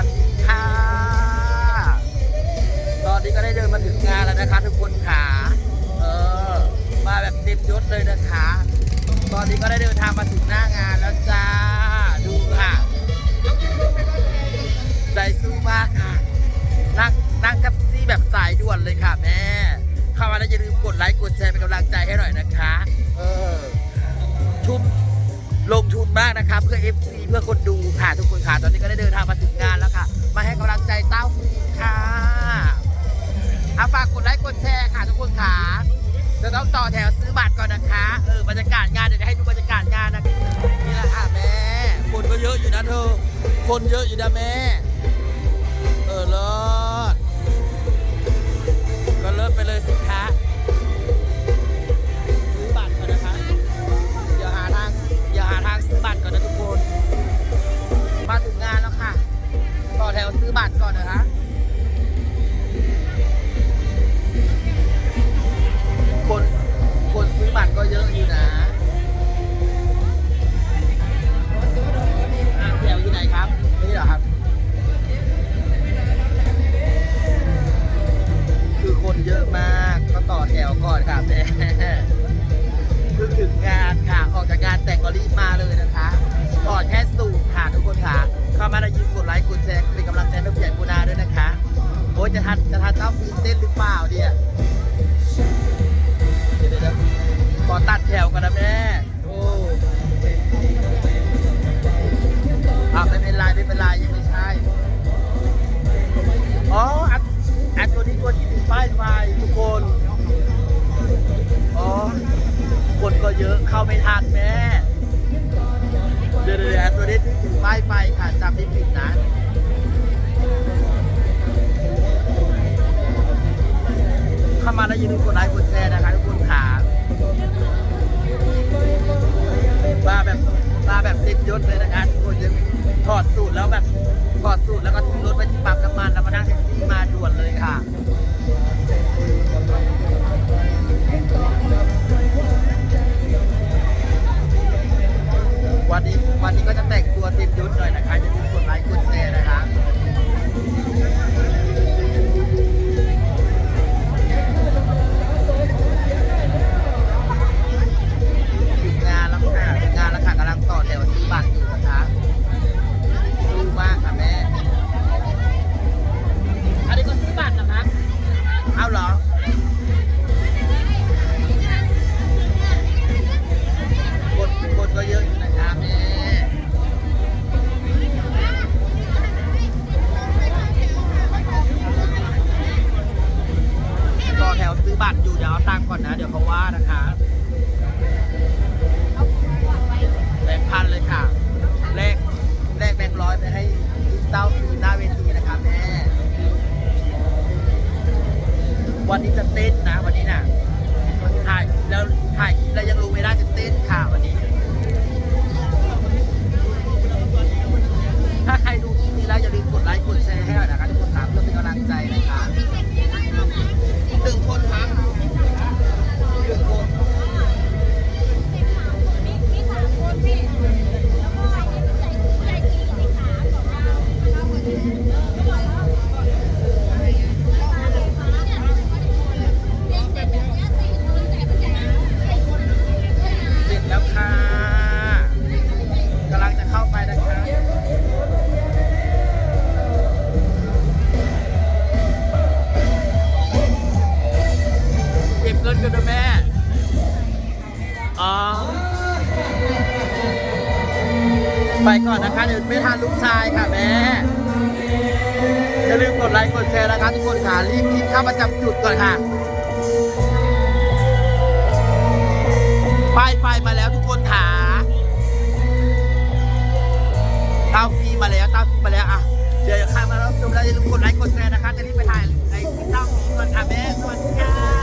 วัสดีค่ะ ตอนนี้ก็ได้เดินมาถึงงานแล้วนะคะ ทุกคนขาเออ มาแบบเต็มยศเลยนะคะ ตอนนี้ก็ได้เดินทางมาถึงหน้างานแล้วจ้า ดูค่ะ ใจสู้มากค่ะ นั่งนั่งแท็กซี่แบบสายด่วนเลยค่ะแม่เข้ามาแล้วอย่าลืมกดไลค์กดแชร์เป็นกำลังใจให้หน่อยนะคะ เออทุ่มลงทุนมากนะคะเพื่อ FC เพื่อคนดูค่ะทุกคนค่ะ ตอนนี้ก็ได้เดินทางมาถึงงานแล้วาฟรีค่ะเอาฝากกดไลค์กดแชร์ค่ะทุกคนค่ะจะต้องต่อแถวซื้อบัตรก่อนนะคะ เออบรรยากาศงานเดี๋ยวจะให้ดูบรรยากาศงานนะนี่แหละค่ะแม่ คนก็เยอะอยู่นะเธอ คนเยอะอยู่นะแม่ อบัตรก่อนนะคะคนคนซื้อบัตรก็เยอะอยู่นะอะแถวอยู่ไหนครับ นี่เหรอครับ คือคนเยอะมากก็ต่อแถวก่อนค่ะแม่เพิ่งถึงงานค่ะ ออกจากงานแต่งก็รีบมาเลยนะคะ เต้าฟีนหรือเปล่าเนี่ยเดี๋ยวเดี๋ยวขอตัดแถวกันนะแม่โอ้อ่าไม่เป็นไรไม่เป็นไรยังไม่ใช่ อ๋ออันอันตัวนี้ตัวที่ติดป้ายไฟทุกคน อ๋อ คนก็เยอะเข้าไม่ทันแม่ เดี๋ยวเดี๋ยวเดี๋ยวตัวนี้ที่ถือป้ายไฟค่ะจำไม่ผิดนะ ยศเลยนะคะทุกคนยังถอดสูตรแล้วแบบ เอาตังค์ก่อนนะ เดี๋ยวเขาว่านะคะแบงค์พันเลยค่ะเลขเลขแบงค์ร้อยไปให้เต้าฟรีหน้าเวทีนะคะแม่ วันนี้จะเต้นนะวันนี้น่ะถ่ายแล้วถ่ายแล้วยังรู้ไม่ได้จะเต้นค่ะวันนี้ ไปก่อนนะคะเดี๋ยวไม่ทันลูกชายค่ะแม่อย่าลืมกดไลค์กดแชร์นะคะทุกคนค่ะรีบรีบเข้าประจำจุดก่อนค่ะป้ายไฟมาแล้วทุกคนขาตาฟีมาแล้วตาฟีมาแล้วอะเดี๋ยวใครมารับชมแล้วอย่าลืมกดไลค์กดแชร์นะคะจะรีบไปถ่ายไอ้ที่ตาฟีก่อนค่ะแม่สวัสดีค่ะ